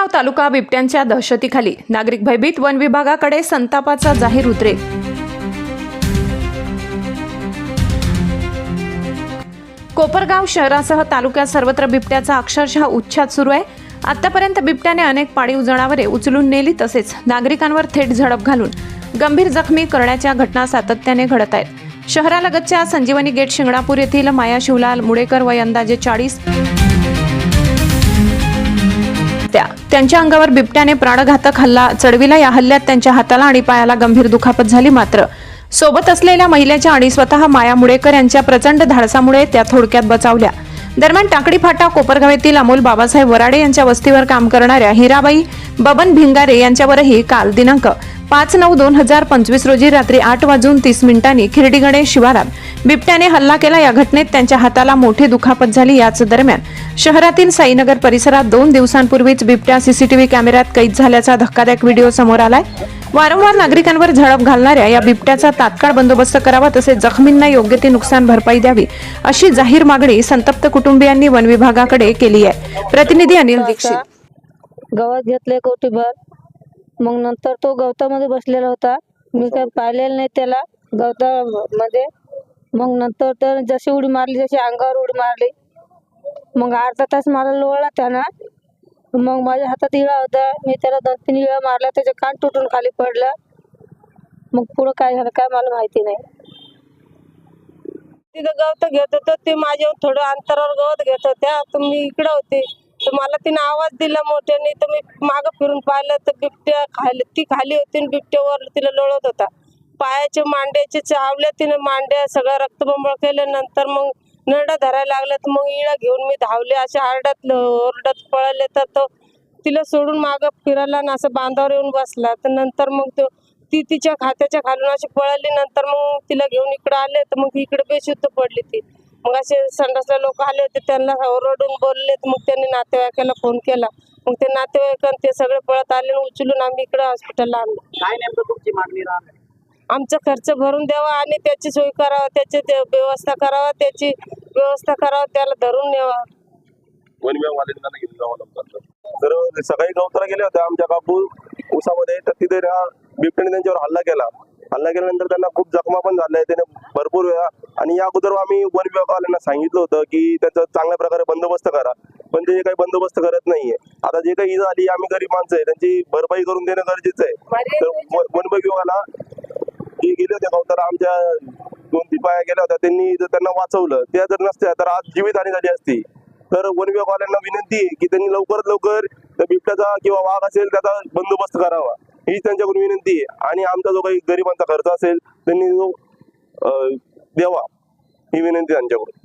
कोपरगाव तालुका बिबट्यांच्या दहशतीखाली नागरिक भयभीत वन विभागाकडे संतापाचा जाहीर उद्रेक. कोपरगाव शहरासह तालुक्यात सर्वत्र बिबट्याचा अक्षरशः उच्छाद सुरू आहे. आतापर्यंत बिबट्याने अनेक पाळीव जनावरे उचलून नेली तसेच नागरिकांवर थेट झडप घालून गंभीर जखमी करण्याच्या घटना सातत्याने घडत आहेत. शहरालगतच्या संजीवनी गेट शिंगणापूर येथील माया शिवलाल मुडेकर वय अंदाजे चाळीस. त्या त्यांच्या अंगावर बिबट्याने प्राणघातक हल्ला चढविला. या हल्ल्यात त्यांच्या हाताला आणि पायाला गंभीर दुखापत झाली मात्र. सोबत असलेल्या महिलेच्या आणि स्वतः माया मुडेकर यांच्या प्रचंड धाडसामुळे त्या थोडक्यात बचावल्या. दरम्यान टाकडी फाटा कोपरगाव येथील अमोल बाबासाहेब वराडे यांच्या वस्तीवर काम करणाऱ्या हिराबाई बबन भिंगारे यांच्यावरही काल दिनांक पाच नऊ दोन हजार पंचवीस रोजी रात्री आठ वाजून तीस मिनिटांनी खिर्डीगणे शिवारात बिबट्याने हल्ला केला. या घटनेत त्यांच्या हाताला मोठी दुखापत झाली. याच दरम्यान शहरातील साईनगर परिसरात दोन दिवसांपूर्वीच बिबट्या सीसीटीव्ही कॅमेऱ्यात कैद झाल्याचा धक्कादायक व्हिडिओ समोर आलाय. वारंवार नागरिकांवर झडप घालणाऱ्या या बिबट्याचा तात्काळ बंदोबस्त करावा तसेच जखमींना योग्य ती नुकसान भरपाई द्यावी अशी जाहीर मागणी संतप्त कुटुंबियांनी वन विभागाकडे केली आहे. प्रतिनिधी अनिल दीक्षित. गवत घेतले कोटीभर मग नंतर तो गवतामध्ये बसलेला होता. मी काय पाहिलेलं नाही त्याला. गवतामध्ये. मग नंतर तर जशी उडी मारली जशी अंगावर उडी मारली. मग अर्धा तास मला लोळला त्यानं. मग माझ्या हातात इळा होता. मी त्याला दोन तीन इळा मारला त्याचे कान तुटून खाली पडलं. मग पुढं काय झालं काय मला माहिती नाही. तिथं गवत घेत होतं. ते माझ्या थोडं अंतरावर गवत घेत होत्या. तर मी इकडं होते. तर मला तिने आवाज दिला मोठ्याने. तर मी मागं फिरून पाहिलं. तर बिबट्या खाली ती खाली होती बिबट्यावर तिला लोळत होता. पायाचे मांड्याचे चावल्या तिने मांड्या सगळं रक्तबंबळ केल्यानंतर मग नरडा धरायला लागल्या तर मग इळा घेऊन मी धावले. असे आरडत ओरडत पळाले. तर तो तिला सोडून मागं फिरायला आणि असं बांधावर येऊन बसला. तर नंतर मग तो ती तिच्या खात्याच्या खालून अशी पळाली. नंतर मग तिला घेऊन इकडे आले. तर मग इकडे बेशुद्ध पडली ती. मग असे संडासला लोक आले होते. त्यांना ओरडून बोलले मग त्यांनी नातेवाईकाला फोन केला. मग ते नातेवाईक ते सगळे पळत आले आणि उचलून आम्ही इकडे हॉस्पिटलला आणलं. काय नेमकं तुमची मागणी राहणार? आमचा खर्च भरून द्यावा आणि त्याची सोय करावा त्याची व्यवस्था करावा त्याची व्यवस्था करावा त्याला धरून न्यावा. वन विभागवाल्यांना घेऊन जावं लागतं तर सकाळी गवताला गेले होते आमच्या कापू ऊसामध्ये तर तिथे त्या बिबट्याने त्यांच्यावर हल्ला केला. हल्ला केल्यानंतर त्यांना खूप जखमा पण झाल्या. त्याने भरपूर वेळा आणि या अगोदर आम्ही वन विभागवाल्यांना सांगितलं होतं की त्यांचा चांगल्या प्रकारे बंदोबस्त करा. पण ते काही बंदोबस्त करत नाहीये. आता जे काही झाली आम्ही गरीब माणसं आहे. त्यांची भरपाई करून देणं गरजेचं आहे. तर वन विभागाला जे गेले होते गवताला आमच्या दोन तीन पाया गेल्या होत्या. त्यांनी जर त्यांना वाचवलं त्या जर नसत्या तर आज जीवितहानी झाली असती. तर वन विभागवाल्यांना विनंती आहे की त्यांनी लवकरात लवकर त्या बिबट्याचा किंवा वाघ असेल त्याचा बंदोबस्त करावा. ही त्यांच्याकडून विनंती आहे. आणि आमचा जो काही गरिबांचा खर्च असेल त्यांनी जो द्यावा. ही विनंती त्यांच्याकडून.